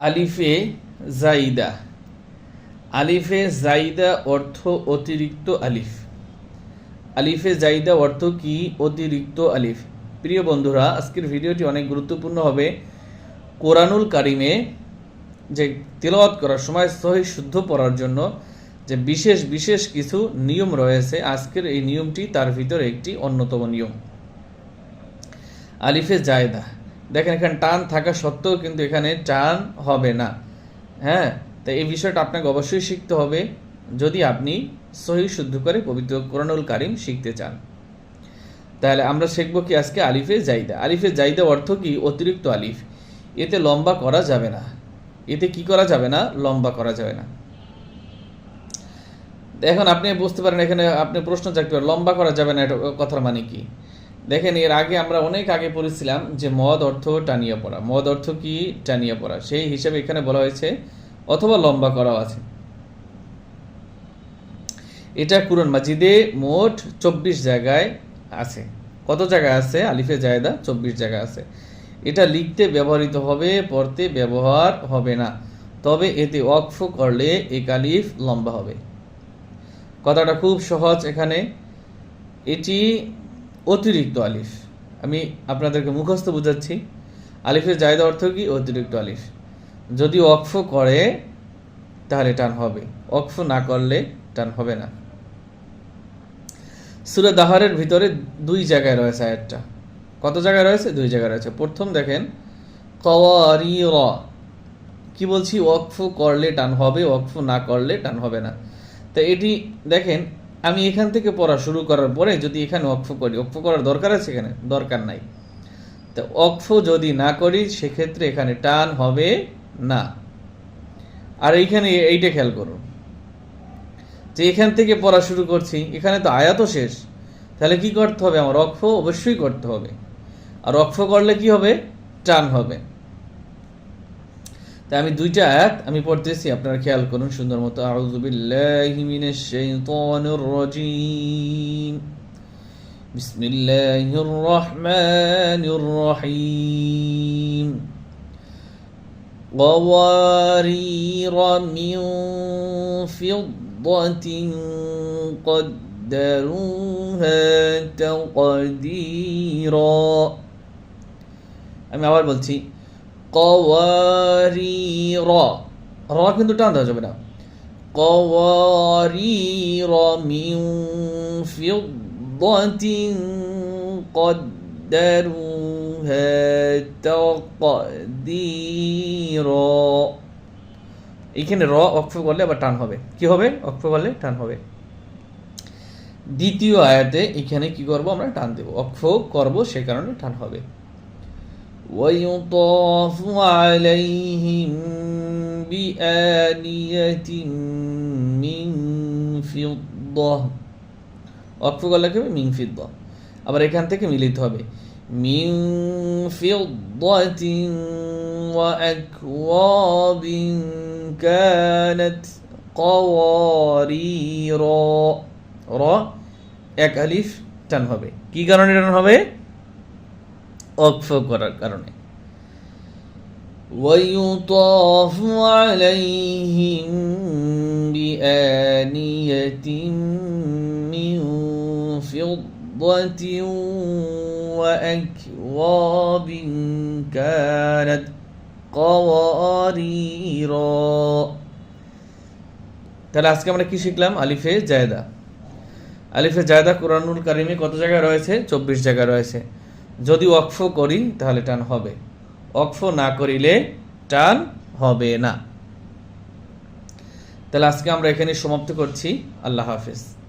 আলিফে Zaida. আলিফে Zaida অর্থ অতিরিক্ত আলিফ। আলিফে Zaida অর্থ কি? অতিরিক্ত আলিফ। প্রিয় বন্ধুরা, আজকের ভিডিওটি অনেক গুরুত্বপূর্ণ হবে। কোরআনুল কারিমে যে তেলাওয়াত করার সময় সহি শুদ্ধ পড়ার জন্য যে বিশেষ বিশেষ কিছু নিয়ম রয়েছে, আজকের এই নিয়মটি তার ভিতরে একটি অন্যতম নিয়ম। আলিফে জায়দা দেখেন, এখানে টান থাকা সত্ত্বেও কিন্তু এখানে টান হবে না। হ্যাঁ? তো এই বিষয়টা আপনাকে অবশ্যই শিখতে হবে যদি আপনি সহি শুদ্ধ করে পবিত্র কোরআনুল কারিম শিখতে চান। তাহলে আমরা শিখব কি আজকে আলিফে জাইদা। আলিফে জাইদা অর্থ কি? অতিরিক্ত আলিফ। এতে লম্বা করা যাবে না। এতে কি করা যাবে না? লম্বা করা যাবে না। এখন আপনি বুঝতে পারেন, এখানে আপনি প্রশ্ন চাকতে পারেন, লম্বা করা যাবে না, এটা কথার মানে কি? দেখেন, এর আগে আমরা অনেক আগে পড়েছিলাম যে মদ অর্থ টানিয়া পড়া। মদ অর্থ কি? টানিয়া পড়া। সেই হিসাবে এখানে বলা হয়েছে, অথবা লম্বা করাও আছে। এটা কুরআন মাজিদে মোট চব্বিশ জায়গায় আছে। কত জায়গায় আছে? আলিফে জায়দা, চব্বিশ জায়গা আছে। এটা লিখতে ব্যবহৃত হবে, পড়তে ব্যবহার হবে না। তবে এতে ওয়াকফ করলে এক আলিফ লম্বা হবে। কথাটা খুব সহজ এখানে। এটি অতিরিক্ত আলিফ। আমি আপনাদেরকে মুখস্থ বুঝাচ্ছি। আলিফের জায়দা অর্থ কি? অতিরিক্ত আলিফ। যদি অক্ফ করে, তাহলে টান হবে। অক্ফ না করলে টান হবে না। সুরে দাহারের ভিতরে দুই জায়গায় রয়েছে আয়াতটা। কত জায়গায় রয়েছে? দুই জায়গায় রয়েছে। প্রথম দেখেন র কি বলছি? ওয়াকফ করলে টান হবে, ওয়াকফ না করলে টান হবে না। তো এটি দেখেন আমি এখান থেকে পড়া শুরু করার পরে যদি এখানে অক্ফ করি অক্ফ করার দরকার আছে এখানে? দরকার নাই। তো অক্ষ যদি না করি, সেক্ষেত্রে এখানে টান হবে না। আর এইখানে এইটা খেয়াল করুন যে এখান থেকে পড়া শুরু করছি, এখানে তো আয়াতও শেষ। তাহলে কি করতে হবে? আমার অক্ষ অবশ্যই করতে হবে। আর অক্ষ করলে কি হবে? টান হবে। তাই আমি দুইটা আয়াত আমি পড়তেছি আপনারা খেয়াল করুন সুন্দর মতো আউযু বিল্লাহি মিনাশ শাইতানির রাজিম বিসমিল্লাহির রহমানির রহিম قوارير من فضة قدروها تقديرا আমি আবার বলছি কওয়ারির র কিন্তু টান দেওয়া যাবে না কওয়ারির মিন ফিদ্দাতিন قدروها تقديرا এখানে র অক্ষ করলে আবার টান হবে কি হবে অক্ষ করলে টান হবে দ্বিতীয় আয়াতে এখানে কি করব আমরা টান দেব অক্ষ করব সে কারণে টান হবে ويطاف عليهم بآنية من فضة অক্ষ করলে কি হবে মিং ফিদ্দা আবার এখান থেকে মিলিত হবে মিং ফিদ্দাতিন وأكواب كانت قوارير র এক আলিফ টান হবে কি কারণে টান হবে অক্ফ করার কারণে ويطاف عليهم بآنية من فضة وأكواب كانت قواريرا তাহলে আজকে আমরা কি শিখলাম আলিফে জায়দা আলিফে জায়দা কোরআনুল কারিমে কত জায়গায় রয়েছে চব্বিশ জায়গায় রয়েছে যদি অক্ফ করি, তাহলে টান হবে। অক্ফ না করিলে টান হবে না। তাহলে আজকে আমরা এখানে সমাপ্ত করছি। আল্লাহ হাফিজ।